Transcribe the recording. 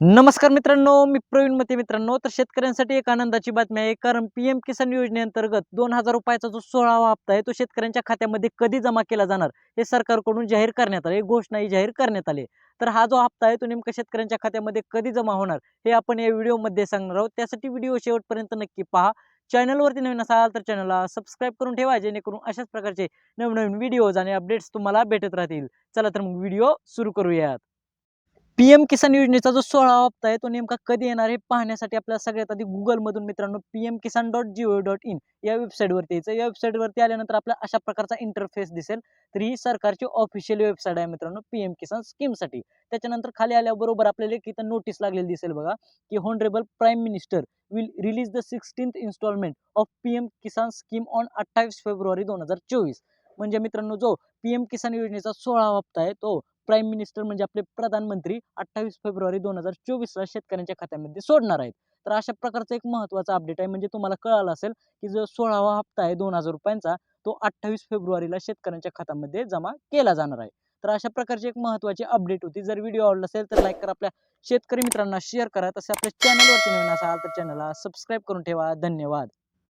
नमस्कार मित्रांनो मी प्रवीण मते मित्रांनो. तर शेतकऱ्यांसाठी एक आनंदाची बातमी आहे. कारण पी एम किसान योजनेअंतर्गत दोन हजार रुपयाचा जो सोळावा हप्ता आहे तो शेतकऱ्यांच्या खात्यामध्ये कधी जमा केला जाणार? हे सरकारकडून जाहीर करण्यात आले. घोषणा ही जाहीर करण्यात आली. तर हा जो हप्ता आहे तो नेमका शेतकऱ्यांच्या खात्यामध्ये कधी जमा होणार? हे आपण या व्हिडिओमध्ये सांगणार आहोत. त्यासाठी व्हिडिओ शेवटपर्यंत नक्की पहा. चॅनलवरती नवीन असाल तर चॅनलला सबस्क्राईब करून ठेवा जेणेकरून अशाच प्रकारचे नवनवीन व्हिडिओज आणि अपडेट्स तुम्हाला भेटत राहतील. चला तर मग व्हिडिओ सुरू करूयात. पी एम किसान योजनेचा जो सोळा हप्ता आहे तो नेमका कधी येणार हे पाहण्यासाठी आपल्याला सगळ्यात आधी गुगलमधून मित्रांनो P M Kisan dot G O dot in या वेबसाईटवरती यायचं या वेबसाईटवरती आल्यानंतर आपल्याला अशा प्रकारचा इंटरफेस दिसेल. तर ही सरकारची ऑफिशियल वेबसाईट आहे मित्रांनो पी एम किसान स्कीमसाठी त्याच्यानंतर खाली आल्याबरोबर आपल्याला एक इथं नोटीस लागलेली दिसेल बघा की honourable prime minister will release the sixteenth instalment of P M Kisan scheme on अठ्ठावीस फेब्रुवारी दोन हजार चोवीस. म्हणजे मित्रांनो जो पी एम किसान योजनेचा सोळा हप्ता आहे तो प्राईम मिनिस्टर म्हणजे आपले प्रधानमंत्री अठ्ठावीस फेब्रुवारी दोन हजार चोवीसला शेतकऱ्यांच्या खात्यामध्ये सोडणार आहेत. तर अशा प्रकारचा एक महत्त्वाचा अपडेट आहे. म्हणजे तुम्हाला कळालं असेल की जो सोळावा हप्ता आहे दोन हजार रुपयांचा तो अठ्ठावीस फेब्रुवारीला शेतकऱ्यांच्या खात्यामध्ये जमा केला जाणार आहे. तर अशा प्रकारची एक महत्त्वाची अपडेट होती. जर व्हिडिओ आवडला असेल तर लाईक करा. आपल्या शेतकरी मित्रांना शेअर करा. तसे आपल्या चॅनलवरती नवीन असाल तर चॅनलला सबस्क्राईब करून ठेवा. धन्यवाद.